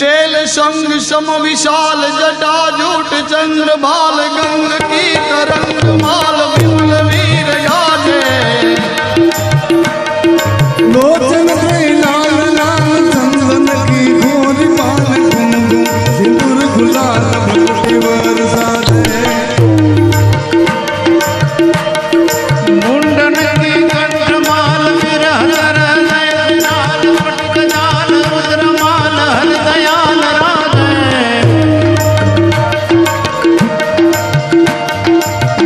શૈલ સંગ સમ વિશાલ જટા જૂટ ચંદ્ર ભાલ ગંગ કી તરંગ માલ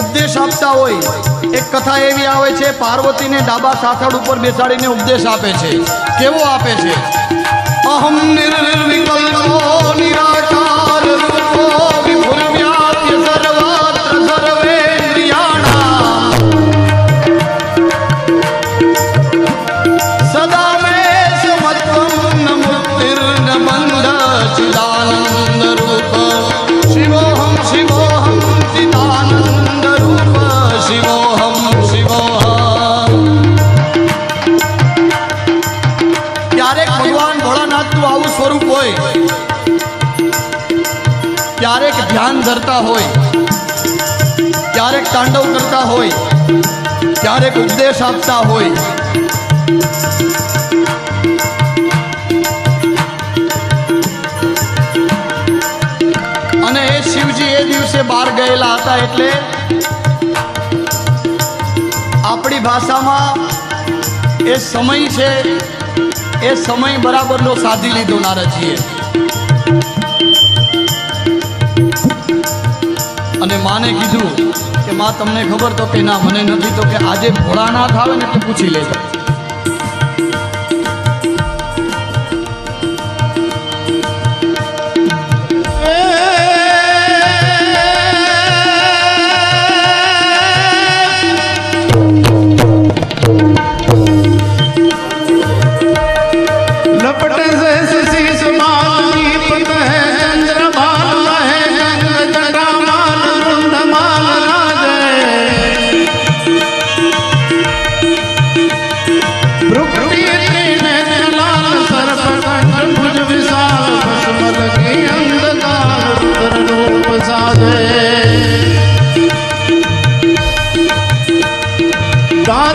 ઉપદેશ આપતા હોય, એક કથા એવી આવે છે, પાર્વતીને ડાબા સાથળ ઉપર બેસાડીને ઉપદેશ આપે છે. કેવો આપે છે? અહમ નિર્વિકલ્પો નિરાકાર ધ્યાન ધરતા હોય, ક્યારેક તાંડવ કરતા હોય, ક્યારેક ઉપદેશ આપતા હોય. અને એ શિવજી એ દિવસે બહાર ગયેલા હતા એટલે આપણી ભાષામાં એ સમય છે, એ સમય બરાબરનો સાધી લીધો નારદજીએ. અને માને કીધું કે માં, તમને ખબર તો કે ના, મને નથી તો કે આજે ભોળાનાથ આવે ને તો પૂછી લેજો. God